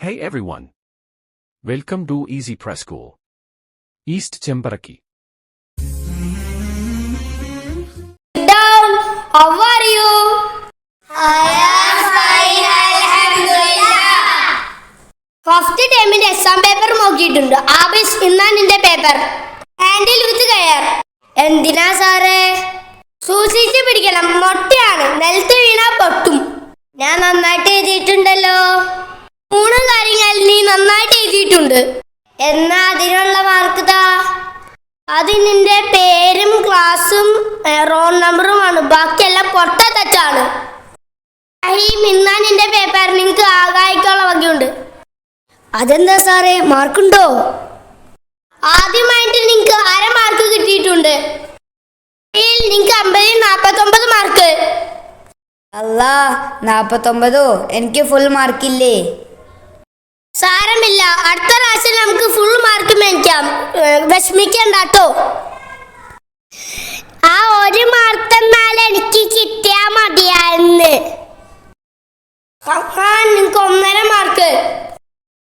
Hey everyone. Welcome to Easy Press School. East Chembaraki. down. How are you? I am fine, alhamdulillah. First ടൈമിന്റെ exam paper നോക്കിയിട്ടുണ്ട് ആബിസ് ഇന്നാ നിന്റെ paper handle with കയർ എന്തിനാ സാറേ സൂക്ഷിച്ച് പിടിക്കണം മൊട്ടയാണ് നിലത്ത് വീണാ പൊട്ടും നന്നായിട്ട് എഴുതിയിട്ടുണ്ട്. എന്നാ അതിനുള്ള മാർക്ക് താ? അത് നിന്റെ പേരും ക്ലാസ്സും റോൾ നമ്പറുമാണ് ബാക്കിയെല്ലാം പൊട്ട തെറ്റാണ് ഈ മിന്നാ നിന്റെ പേപ്പർ നിങ്ങൾക്ക് ആകായിക്കുള്ള വകയുണ്ട്. അതെന്താ സാറേ മാർക്കുണ്ടോ ആദ്യമായിട്ട് നിങ്ങൾക്ക് അര മാർക്ക് കിട്ടിയിട്ടുണ്ട്. നിങ്ങൾക്ക് അമ്പതിൽ നാപ്പത്തൊമ്പത് മാർക്ക് അല്ല നാപ്പത്തൊമ്പതോ? എനിക്ക് ഫുൾ മാർക്കില്ലേ സാരമില്ല. അടുത്ത പ്രാവശ്യം നമുക്ക് ഫുൾ മാർക്ക് മേടിക്കാം. വിഷമിക്കണ്ട കേട്ടോ ആ ഒരു മാർക്ക് എന്നാൽ എനിക്ക് കിട്ടിയാ മതിയായിരുന്നു. നിങ്ങക്ക് ഒന്നര മാർക്ക്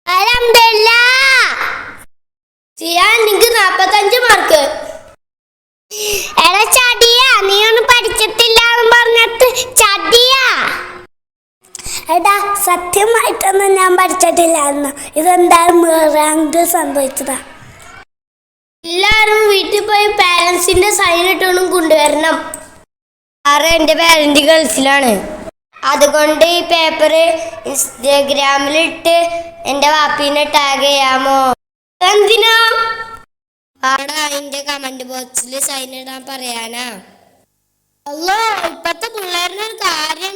അലഹമില്ല ചെയ്യാൻ നിങ്ങക്ക് നാപ്പത്തഞ്ച് മാർക്ക് എടാ സത്യമായിട്ടൊന്നും ഞാൻ പഠിച്ചിട്ടില്ലായിരുന്നു. ഇതെന്തായാലും റാങ്ക് സംഭവിച്ചതാ. എല്ലാരും വീട്ടിൽ പോയി പാരന്റ്സിന്റെ സൈൻ ഇട്ടോണം കൊണ്ടുവരണം. ആറ് എന്റെ പാരന്റ് ഗൾഫിലാണ്. അതുകൊണ്ട് ഈ പേപ്പർ ഇൻസ്റ്റഗ്രാമിലിട്ട് എന്റെ വാപ്പീനെ ടാഗ് ചെയ്യാമോ? എന്തിനാ? ആടാ കമന്റ് ബോക്സിൽ സൈൻ ഇടാൻ പറയാനാ. അല്ലോ ഇപ്പത്തെ പിള്ളേരുടെ കാര്യം